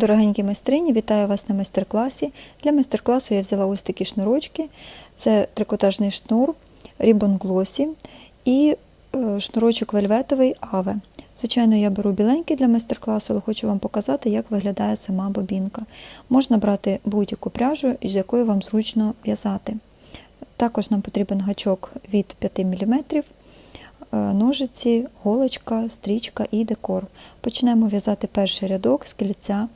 Дорогенькі майстрині, вітаю вас на майстер-класі. Для майстер-класу я взяла ось такі шнурочки. Це трикотажний шнур Ribbon Glossy і е, шнурочок вельветовий Аве. Звичайно, я беру біленький для майстер-класу, але хочу вам показати, як виглядає сама бобінка. Можна брати будь-яку пряжу, з якою вам зручно в'язати. Також нам потрібен гачок від 5 мм, ножиці, голочка, стрічка і декор. Почнемо в'язати перший рядок з кільця.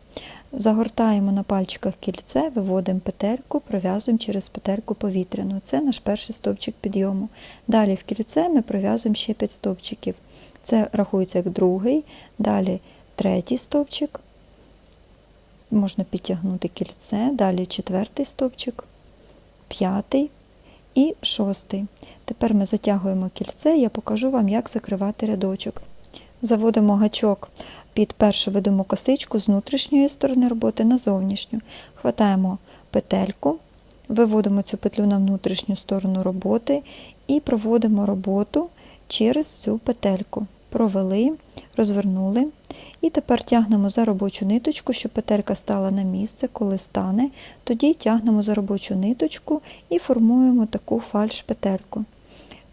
Загортаємо на пальчиках кільце, виводимо петельку, пров'язуємо через петельку повітряну. Це наш перший стовпчик підйому. Далі в кільце ми пров'язуємо ще 5 стовпчиків. Це рахується як другий, далі третій стовпчик. Можна підтягнути кільце, далі четвертий стовпчик, п'ятий і шостий. Тепер ми затягуємо кільце, я покажу вам, як закривати рядочок. Заводимо гачок під першу видиму косичку з внутрішньої сторони роботи на зовнішню. Хватаємо петельку, виводимо цю петлю на внутрішню сторону роботи і проводимо роботу через цю петельку. Провели, розвернули. І тепер тягнемо за робочу ниточку, щоб петелька стала на місце. Коли стане, тоді тягнемо за робочу ниточку і формуємо таку фальш-петельку.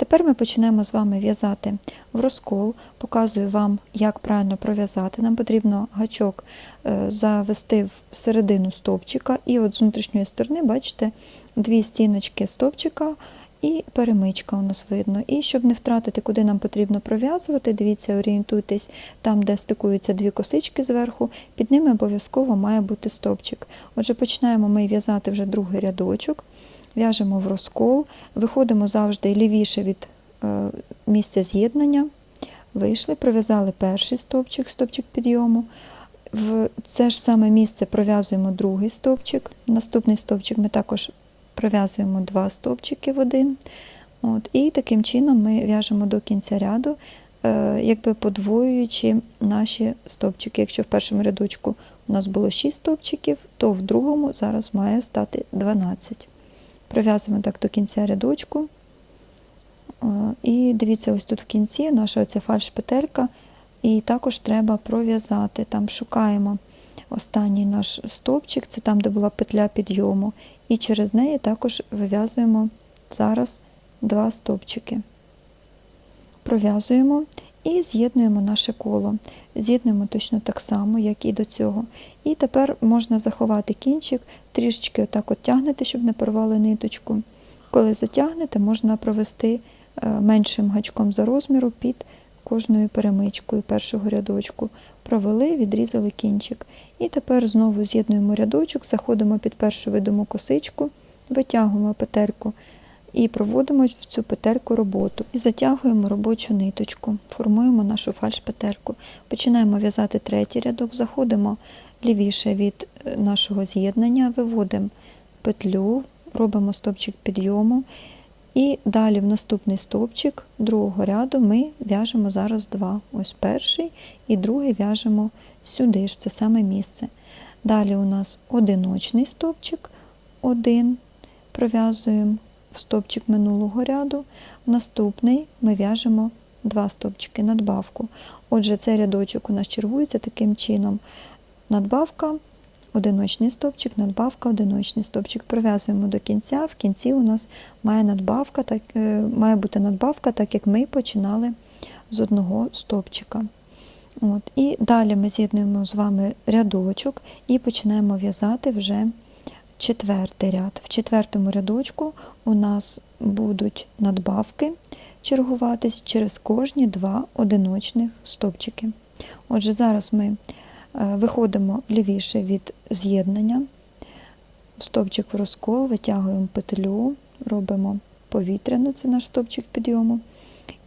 Тепер ми почнемо з вами в'язати в розкол, показую вам, як правильно пров'язати. Нам потрібно гачок е, завести в середину стовпчика, і от з внутрішньої сторони, бачите, дві стіночки стовпчика і перемичка у нас видно. І щоб не втратити, куди нам потрібно пров'язувати, дивіться, орієнтуйтесь там, де стикуються дві косички зверху, під ними обов'язково має бути стовпчик. Отже, починаємо ми в'язати вже другий рядочок. В'яжемо в розкол, виходимо завжди лівіше від е, місця з'єднання. Вийшли, пров'язали перший стовпчик, стовпчик підйому. В це ж саме місце пров'язуємо другий стовпчик. Наступний стовпчик ми також пров'язуємо два стовпчики в один. От, І таким чином ми в'яжемо до кінця ряду, е, якби подвоюючи наші стовпчики. Якщо в першому рядочку у нас було 6 стовпчиків, то в другому зараз має стати 12. Пров'язуємо так до кінця рядочку. І дивіться, ось тут в кінці наша оця фальш-петелька, і також треба пров'язати. Там шукаємо останній наш стовпчик, це там, де була петля підйому, і через неї також вив'язуємо зараз два стовпчики. Пров'язуємо і з'єднуємо наше коло. З'єднуємо точно так само, як і до цього. І тепер можна заховати кінчик, трішечки отак от тягнете, щоб не порвали ниточку. Коли затягнете, можна провести е, меншим гачком за розміру під кожною перемичкою першого рядочку. Провели, відрізали кінчик. І тепер знову з'єднуємо рядочок, заходимо під першу видиму косичку, витягуємо петельку і проводимо в цю петельку роботу. І затягуємо робочу ниточку, формуємо нашу фальш-петельку. Починаємо в'язати третій рядок, заходимо лівіше від е, нашого з'єднання, виводимо петлю, робимо стовпчик підйому. І далі в наступний стовпчик другого ряду ми в'яжемо зараз два. Ось перший і другий в'яжемо сюди ж, це саме місце. Далі у нас одиночний стовпчик, один пров'язуємо в стовпчик минулого ряду. Наступний ми в'яжемо два стовпчики надбавку. Отже, цей рядочок у нас чергується таким чином. Надбавка, одиночний стовпчик, надбавка, одиночний стовпчик. Пров'язуємо до кінця. В кінці у нас має надбавка, так, е, має бути надбавка, так як ми починали з одного стовпчика. От. І далі ми з'єднуємо з вами рядочок і починаємо в'язати вже четвертий ряд. В четвертому рядочку у нас будуть надбавки чергуватись через кожні два одиночних стовпчики. Отже, зараз ми виходимо лівіше від з'єднання, стовпчик в розкол, витягуємо петлю, робимо повітряну, це наш стовпчик підйому.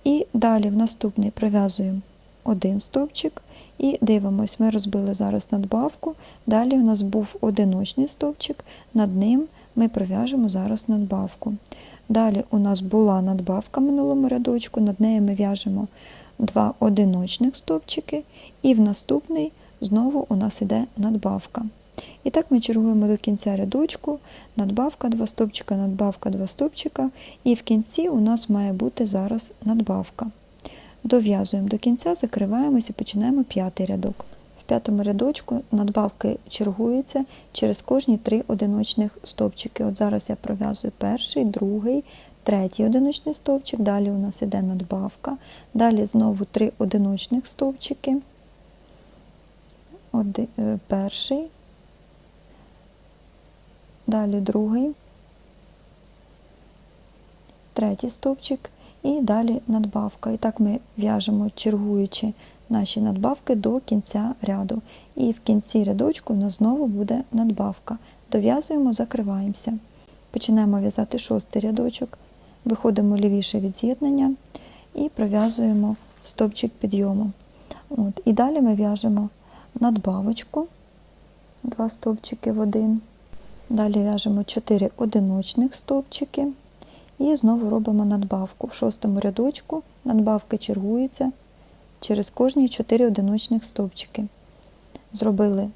І далі в наступний пров'язуємо один стовпчик і дивимось, ми розбили зараз надбавку. Далі у нас був одиночний стовпчик, над ним ми пров'яжемо зараз надбавку. Далі у нас була надбавка в минулому рядочку, над нею ми в'яжемо два одиночних стовпчики, і в наступний знову у нас йде надбавка. І так ми чергуємо до кінця рядочку, надбавка, два стовпчика, надбавка, два стовпчика, і в кінці у нас має бути зараз надбавка. Дов'язуємо до кінця, закриваємося і починаємо п'ятий рядок. В п'ятому рядочку надбавки чергуються через кожні три одиночних стовпчики. От зараз я пров'язую перший, другий, третій одиночний стовпчик, далі у нас іде надбавка, далі знову три одиночних стовпчики. Оди- е, перший, далі другий, третій стовпчик і далі надбавка. І так ми в'яжемо, чергуючи наші надбавки до кінця ряду. І в кінці рядочку у нас знову буде надбавка. Дов'язуємо, закриваємося. Починаємо в'язати шостий рядочок, виходимо лівіше від з'єднання і пров'язуємо стовпчик підйому. От. І далі ми в'яжемо надбавочку, два стовпчики в один. Далі в'яжемо 4 одиночних стовпчики і знову робимо надбавку. В шостому рядочку надбавки чергуються через кожні 4 одиночних стовпчики. Зробили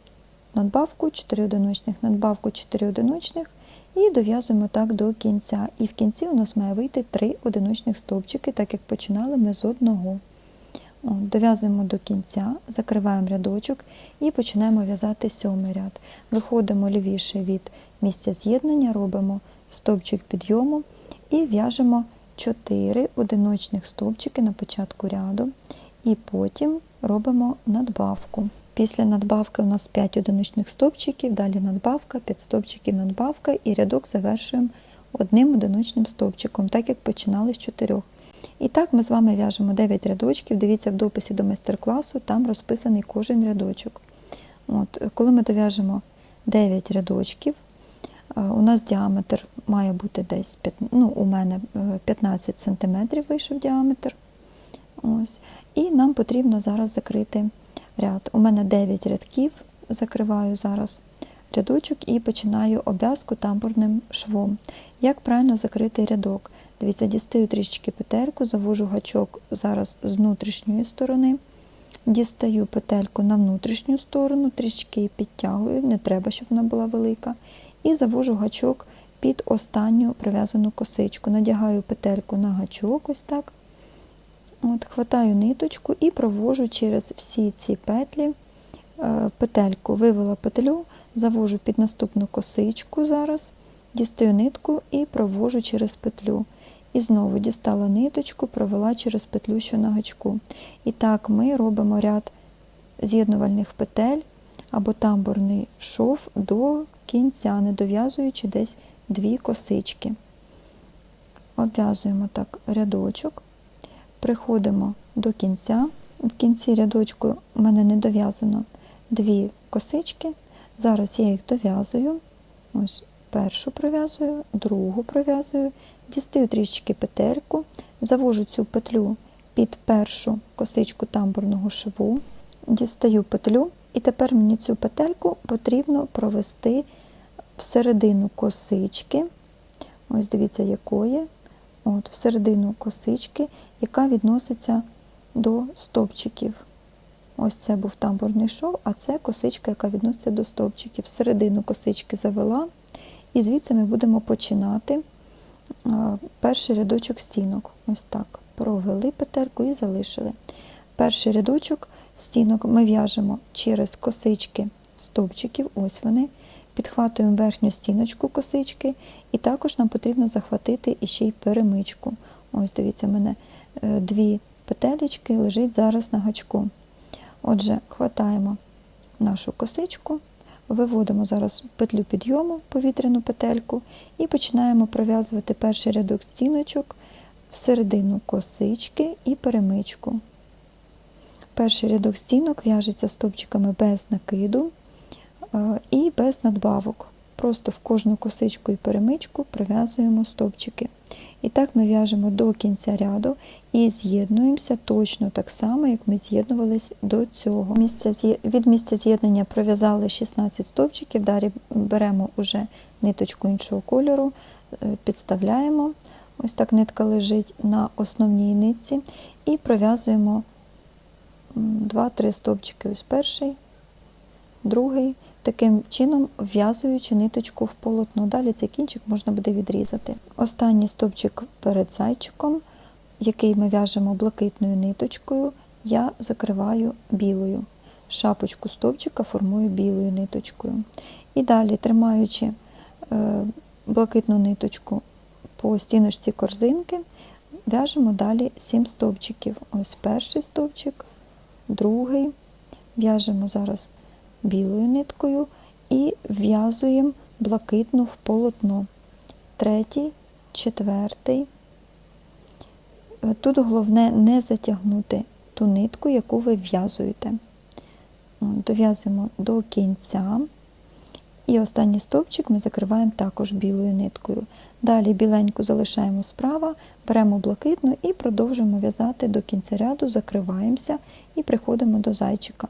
надбавку 4 одиночних, надбавку 4 одиночних і дов'язуємо так до кінця. І в кінці у нас має вийти 3 одиночних стовпчики, так як починали ми з одного. Дов'язуємо до кінця, закриваємо рядочок і починаємо в'язати сьомий ряд. Виходимо лівіше від місця з'єднання, робимо стовпчик підйому і в'яжемо 4 одиночних стовпчики на початку ряду, і потім робимо надбавку. Після надбавки у нас 5 одиночних стовпчиків, далі надбавка, 5 стовпчиків надбавка і рядок завершуємо одним одиночним стовпчиком, так як починали з 4. І так ми з вами в'яжемо 9 рядочків. Дивіться в дописі до майстер-класу, там розписаний кожен рядочок. От, коли ми дов'яжемо 9 рядочків, е, у нас діаметр має бути десь, ну, у мене е, 15 см вийшов діаметр. Ось. І нам потрібно зараз закрити ряд. У мене 9 рядків, закриваю зараз рядочок і починаю обв'язку тамбурним швом. Як правильно закрити рядок? Дивіться, дістаю трішечки петельку, завожу гачок зараз з внутрішньої сторони, дістаю петельку на внутрішню сторону, трішечки її підтягую, не треба, щоб вона була велика. І завожу гачок під останню прив'язану косичку. Надягаю петельку на гачок, ось так. От, хватаю ниточку і провожу через всі ці петлі е, петельку. Вивела петлю, завожу під наступну косичку зараз, дістаю нитку і провожу через петлю. І знову дістала ниточку, провела через петлю, що на гачку. І так ми робимо ряд з'єднувальних петель або тамбурний шов до кінця, не дов'язуючи десь дві косички. Обв'язуємо так рядочок, приходимо до кінця. В кінці рядочку в мене не дов'язано дві косички. Зараз я їх дов'язую. Ось першу пров'язую, другу пров'язую, дістаю трішечки петельку, завожу цю петлю під першу косичку тамбурного шву, дістаю петлю, і тепер мені цю петельку потрібно провести всередину косички. Ось дивіться, якої. От, всередину косички, яка відноситься до стовпчиків. Ось це був тамбурний шов, а це косичка, яка відноситься до стовпчиків. Всередину косички завела, і звідси ми будемо починати перший рядочок стінок. Ось так. Провели петельку і залишили. Перший рядочок стінок ми в'яжемо через косички стовпчиків, ось вони. Підхватуємо верхню стіночку косички, і також нам потрібно захватити іще й перемичку. Ось дивіться, в мене е, дві петелечки лежить зараз на гачку. Отже, хватаємо нашу косичку, виводимо зараз петлю підйому, повітряну петельку, і починаємо пров'язувати перший рядок стіночок всередину косички і перемичку. Перший рядок стінок в'яжеться стовпчиками без накиду е, і без надбавок. Просто в кожну косичку і перемичку пров'язуємо стовпчики. І так ми в'яжемо до кінця ряду і з'єднуємося точно так само, як ми з'єднувались до цього. Від місця з'єднання пров'язали 16 стовпчиків, далі беремо уже ниточку іншого кольору, е, підставляємо. Ось так нитка лежить на основній нитці і пров'язуємо 2-3 стовпчики. Ось перший, другий, таким чином вв'язуючи ниточку в полотно. Далі цей кінчик можна буде відрізати. Останній стовпчик перед зайчиком, який ми в'яжемо блакитною ниточкою, я закриваю білою. шапочку стовпчика формую білою ниточкою. І далі, тримаючи е, блакитну ниточку по стіночці корзинки, в'яжемо далі 7 стовпчиків. Ось перший стовпчик, другий. В'яжемо зараз білою ниткою і в'язуємо блакитну в полотно. Третій, четвертий. Тут головне не затягнути ту нитку, яку ви в'язуєте. Дов'язуємо до кінця. І останній стовпчик ми закриваємо також білою ниткою. Далі біленьку залишаємо справа, беремо блакитну і продовжуємо в'язати до кінця ряду, закриваємося і приходимо до зайчика.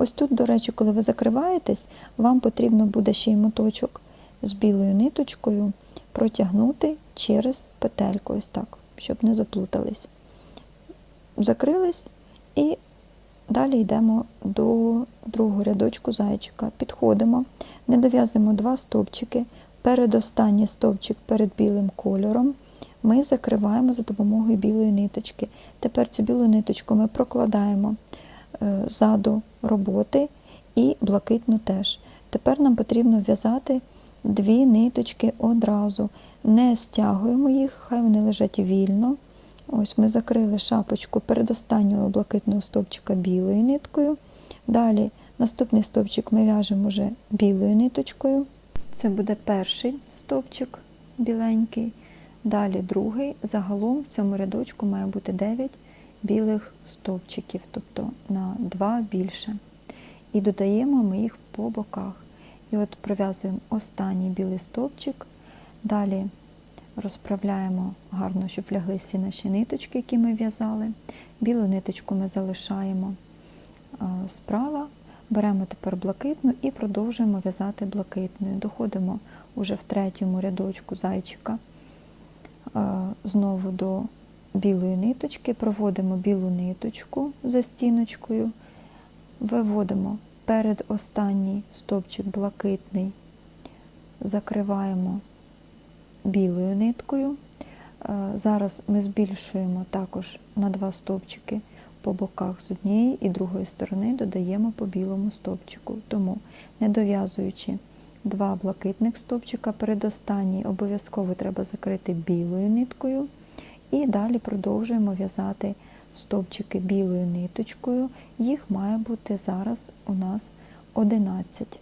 Ось тут, до речі, коли ви закриваєтесь, вам потрібно буде ще й моточок з білою ниточкою протягнути через петельку, ось так, щоб не заплутались. Закрились і далі йдемо до другого рядочку зайчика. Підходимо, не дов'язуємо два стовпчики. Передостанній стовпчик перед білим кольором ми закриваємо за допомогою білої ниточки. Тепер цю білу ниточку ми прокладаємо ззаду роботи і блакитну теж. Тепер нам потрібно в'язати дві ниточки одразу. Не стягуємо їх, хай вони лежать вільно. Ось ми закрили шапочку передостаннього блакитного стовпчика білою ниткою. Далі наступний стовпчик ми в'яжемо вже білою ниточкою. Це буде перший стовпчик біленький. Далі другий. Загалом в цьому рядочку має бути 9 білих стовпчиків, тобто на 2 більше. І додаємо ми їх по боках. І от пров'язуємо останній білий стовпчик. Далі розправляємо гарно, щоб лягли всі наші ниточки, які ми в'язали. Білу ниточку ми залишаємо е, справа. Беремо тепер блакитну і продовжуємо в'язати блакитною. Доходимо уже в третьому рядочку зайчика е, знову до білої ниточки, проводимо білу ниточку за стіночкою, виводимо перед останній стовпчик блакитний, закриваємо білою ниткою. Е, Зараз ми збільшуємо також на два стовпчики по боках з однієї і другої сторони додаємо по білому стовпчику. Тому, не дов'язуючи два блакитних стовпчика, передостанній обов'язково треба закрити білою ниткою. І далі продовжуємо в'язати стовпчики білою ниточкою. Їх має бути зараз у нас 11.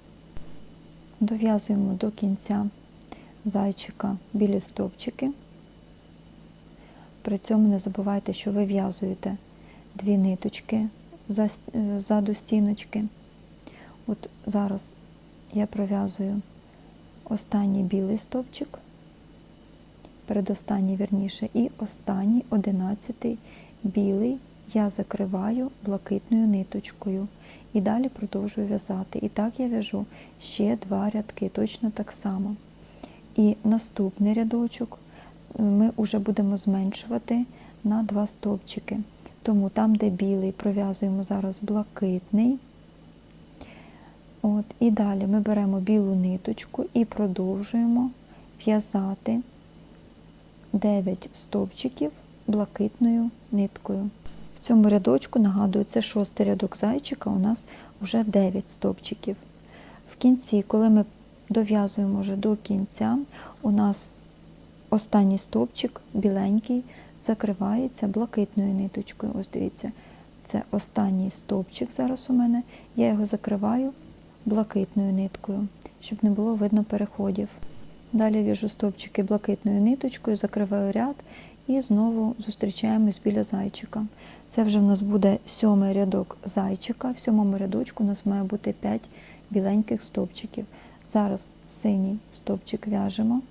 Дов'язуємо до кінця зайчика білі стовпчики. При цьому не забувайте, що ви в'язуєте дві ниточки е, ззаду стіночки. От зараз я пров'язую останній білий стовпчик, передостанній вірніше, і останній одинадцятий білий я закриваю блакитною ниточкою. І далі продовжую в'язати. І так я в'яжу ще два рядки, точно так само. І наступний рядочок ми вже будемо зменшувати на два стовпчики. Тому там, де білий, пров'язуємо зараз блакитний. От, І далі ми беремо білу ниточку і продовжуємо в'язати 9 стовпчиків блакитною ниткою. В цьому рядочку, нагадую, це шостий рядок зайчика, у нас вже 9 стовпчиків. В кінці, коли ми дов'язуємо вже до кінця, у нас останній стовпчик біленький закривається блакитною ниточкою. Ось дивіться, це останній стовпчик зараз у мене. Я його закриваю блакитною ниткою, щоб не було видно переходів. Далі в'яжу стовпчики блакитною ниточкою, закриваю ряд і знову зустрічаємось біля зайчика. Це вже в нас буде сьомий рядок зайчика. В сьомому рядочку у нас має бути 5 біленьких стовпчиків. Зараз синій стовпчик в'яжемо.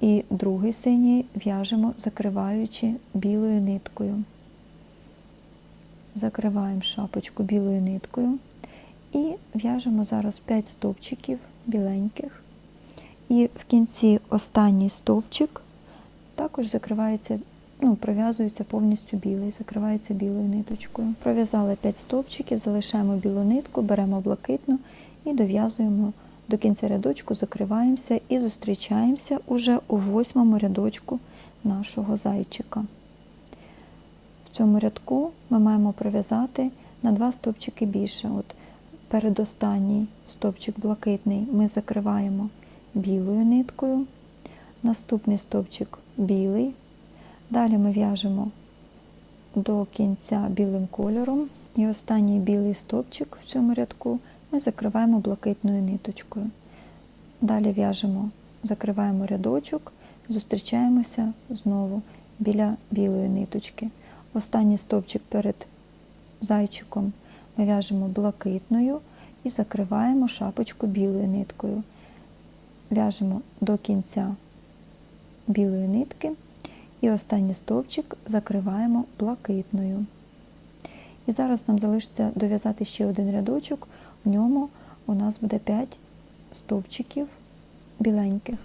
І другий синій в'яжемо, закриваючи білою ниткою. Закриваємо шапочку білою ниткою і в'яжемо зараз 5 стовпчиків біленьких. І в кінці останній стовпчик також закривається, ну, пров'язується повністю білий, закривається білою ниточкою. Пров'язали 5 стовпчиків, залишаємо білу нитку, беремо блакитну і дов'язуємо до кінця рядочку, закриваємося і зустрічаємося уже у восьмому рядочку нашого зайчика. В цьому рядку ми маємо пров'язати на два стовпчики більше. От передостанній стовпчик блакитний ми закриваємо білою ниткою, наступний стовпчик білий. Далі ми в'яжемо до кінця білим кольором. І останній білий стовпчик в цьому рядку ми закриваємо блакитною ниточкою. Далі в'яжемо, закриваємо рядочок, зустрічаємося знову біля білої ниточки. Останній стовпчик перед зайчиком ми в'яжемо блакитною і закриваємо шапочку білою ниткою. В'яжемо до кінця білої нитки і останній стовпчик закриваємо блакитною. І зараз нам залишиться дов'язати ще один рядочок, в ньому у нас буде 5 стовпчиків біленьких.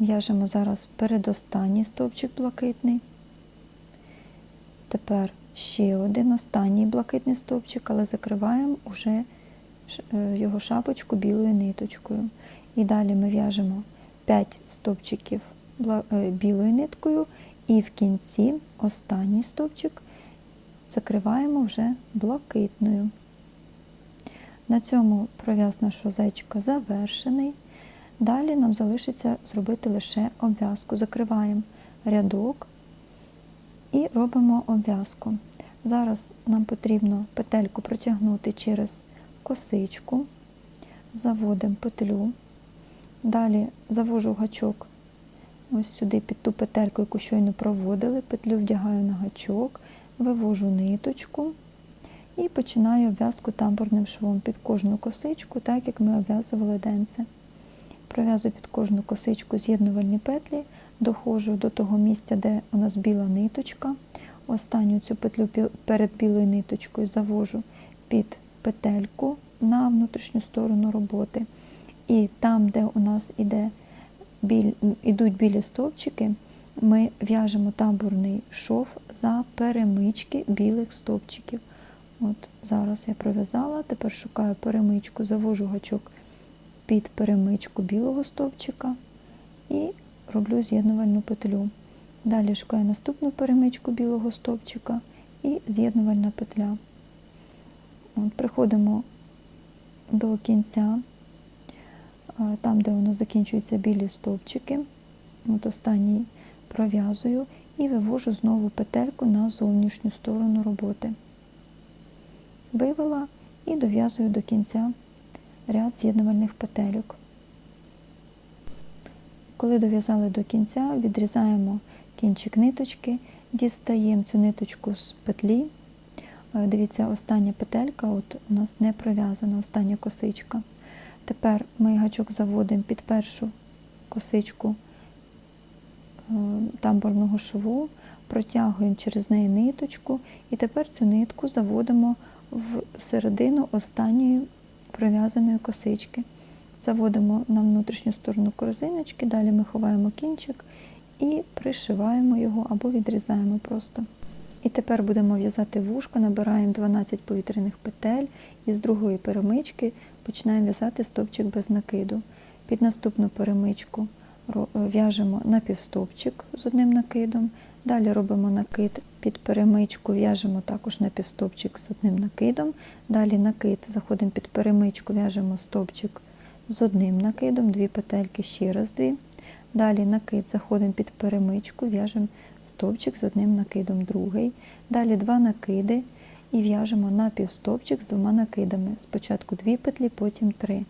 В'яжемо зараз передостанній стовпчик блакитний. Тепер ще один останній блакитний стовпчик, але закриваємо уже його шапочку білою ниточкою. І далі ми в'яжемо 5 стовпчиків білою ниткою, і в кінці останній стовпчик закриваємо вже блакитною. На цьому пров'яз нашого зайчика завершений. Далі нам залишиться зробити лише обв'язку. Закриваємо рядок і робимо обв'язку. Зараз нам потрібно петельку протягнути через косичку, заводимо петлю, далі завожу гачок ось сюди під ту петельку, яку щойно проводили, петлю вдягаю на гачок, вивожу ниточку і починаю обв'язку тамбурним швом під кожну косичку, так як ми обв'язували денце. Пров'язую під кожну косичку з'єднувальні петлі, доходжу до того місця, де у нас біла ниточка. Останню цю петлю перед білою ниточкою завожу під петельку на внутрішню сторону роботи. І там, де у нас іде біль, ідуть білі стовпчики, ми в'яжемо тамбурний шов за перемички білих стовпчиків. От Зараз я пров'язала, тепер шукаю перемичку, завожу гачок під перемичку білого стовпчика і роблю з'єднувальну петлю. Далі шукаю наступну перемичку білого стовпчика і з'єднувальна петля. От, Приходимо до кінця, там, де у нас закінчуються білі стовпчики. От Останній пров'язую і вивожу знову петельку на зовнішню сторону роботи. Вивела і дов'язую до кінця ряд з'єднувальних петельок. Коли дов'язали до кінця, відрізаємо кінчик ниточки, дістаємо цю ниточку з петлі. Е, Дивіться, остання петелька от у нас не пров'язана, остання косичка. Тепер ми гачок заводимо під першу косичку е, тамбурного шву, протягуємо через неї ниточку, і тепер цю нитку заводимо в середину останньої пров'язаної косички. Заводимо на внутрішню сторону корзиночки, далі ми ховаємо кінчик і пришиваємо його або відрізаємо просто. І тепер будемо в'язати вушко, набираємо 12 повітряних петель і з другої перемички починаємо в'язати стовпчик без накиду. Під наступну перемичку в'яжемо напівстовпчик з одним накидом, далі робимо накид. Під перемичку, в'яжемо також напівстовпчик з одним накидом, далі накид, заходимо під перемичку, в'яжемо стовпчик з одним накидом, дві петельки, ще раз дві. Далі накид, заходимо під перемичку, в'яжемо стовпчик з одним накидом, другий. Далі два накиди і в'яжемо на напівстовпчик з двома накидами. Спочатку дві петлі, потім три.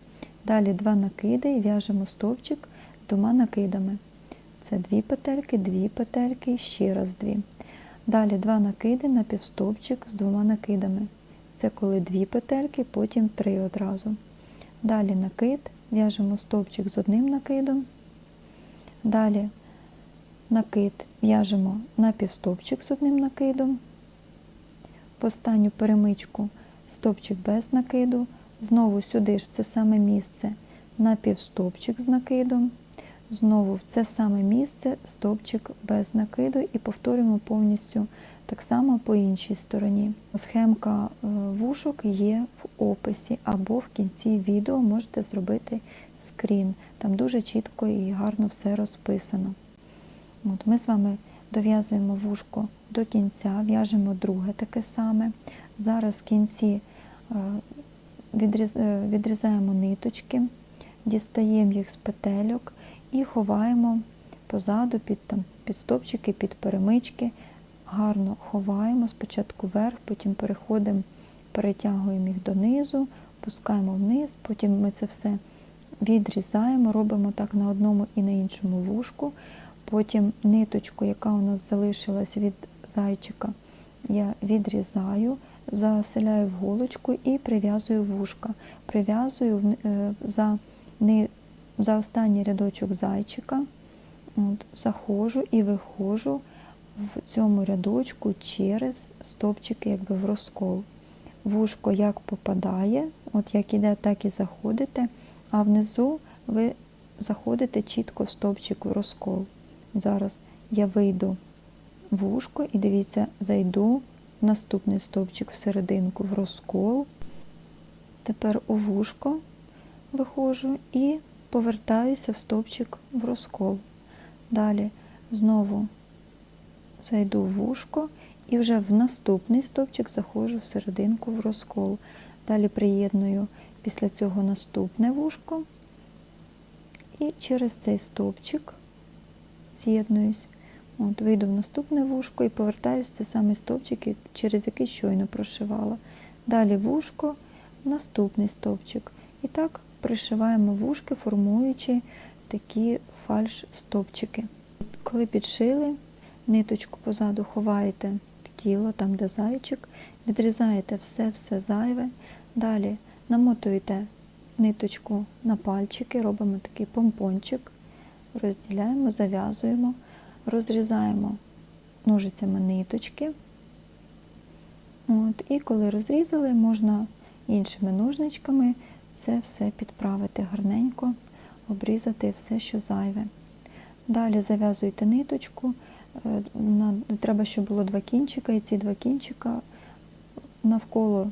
Далі два накиди і в'яжемо стовпчик з двома накидами. Це дві петельки, дві петельки і ще раз дві. Далі два накиди на півстовпчик з двома накидами. Це коли дві петельки, потім три одразу. Далі накид, в'яжемо стовпчик з одним накидом. Далі накид в'яжемо на півстовпчик з одним накидом. В останню перемичку стовпчик без накиду. Знову сюди ж це саме місце на півстовпчик з накидом. Знову в це саме місце стовпчик без накиду і повторюємо повністю так само по іншій стороні. Схемка е, вушок є в описі або в кінці відео можете зробити скрін. Там дуже чітко і гарно все розписано. От Ми з вами дов'язуємо вушко до кінця, в'яжемо друге таке саме. Зараз в кінці е, е, відрізаємо ниточки, дістаємо їх з петельок і ховаємо позаду під, там, під стопчики, під перемички. Гарно ховаємо спочатку вверх, потім переходимо, перетягуємо їх донизу, пускаємо вниз, потім ми це все відрізаємо, робимо так на одному і на іншому вушку. Потім ниточку, яка у нас залишилась від зайчика, я відрізаю, заселяю в голочку і прив'язую вушка. Прив'язую е, за, за останній рядочок зайчика, от, заходжу і виходжу в цьому рядочку через стопчики якби в розкол. Вушко як попадає, от як іде, так і заходите, а внизу ви заходите чітко в стопчик в розкол. Зараз я вийду вушко і дивіться, зайду в наступний стовпчик в серединку в розкол. Тепер у вушко виходжу і повертаюся в стовпчик в розкол. Далі знову зайду в вушко і вже в наступний стовпчик заходжу в серединку в розкол. Далі приєдную після цього наступне вушко і через цей стовпчик з'єднуюсь. От, вийду в наступне вушко і повертаюся в цей самий стовпчик, через який щойно прошивала. Далі вушко, наступний стовпчик. І так пришиваємо вушки, формуючи такі фальш-стовпчики. Коли підшили, ниточку позаду ховаєте в тіло, там де зайчик, відрізаєте все-все зайве. Далі намотуєте ниточку на пальчики, робимо такий помпончик, розділяємо, зав'язуємо, розрізаємо ножицями ниточки. От, і коли розрізали, можна іншими ножничками це все підправити гарненько, обрізати все, що зайве. Далі зав'язуєте ниточку. е, Треба, щоб було два кінчика, і ці два кінчика навколо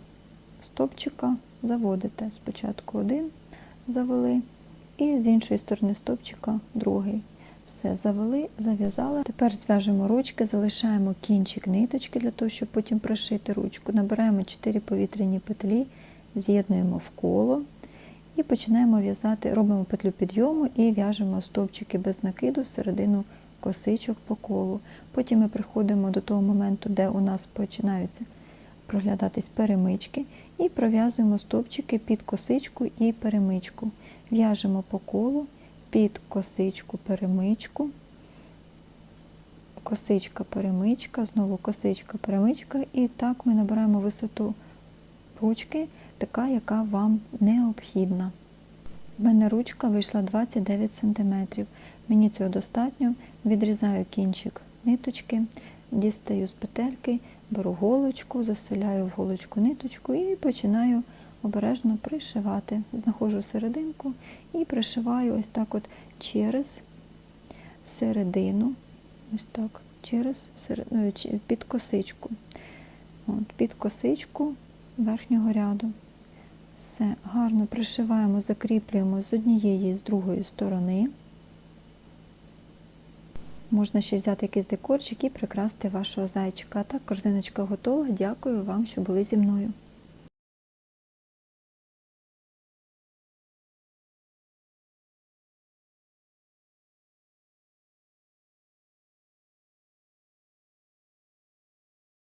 стопчика заводите. Спочатку один завели, і з іншої сторони стопчика другий. Все, завели, зав'язали. Тепер зв'яжемо ручки, залишаємо кінчик ниточки для того, щоб потім пришити ручку. Набираємо 4 повітряні петлі, з'єднуємо в коло і починаємо в'язати, робимо петлю підйому і в'яжемо стовпчики без накиду всередину косичок по колу. Потім ми приходимо до того моменту, де у нас починаються проглядатись перемички, і пров'язуємо стовпчики під косичку і перемичку. В'яжемо по колу під косичку перемичку, косичка перемичка, знову косичка перемичка, і так ми набираємо висоту ручки, така, яка вам необхідна. У мене ручка вийшла 29 см. Мені цього достатньо. Відрізаю кінчик ниточки, дістаю з петельки, беру голочку, заселяю в голочку ниточку і починаю обережно пришивати. Знаходжу серединку і пришиваю ось так от через середину, ось так, через серед- е, під косичку. От, під косичку верхнього ряду. Все гарно пришиваємо, закріплюємо з однієї і з другої сторони. Можна ще взяти якийсь декорчик і прикрасти вашого зайчика. А так, корзиночка готова. Дякую вам, що були зі мною.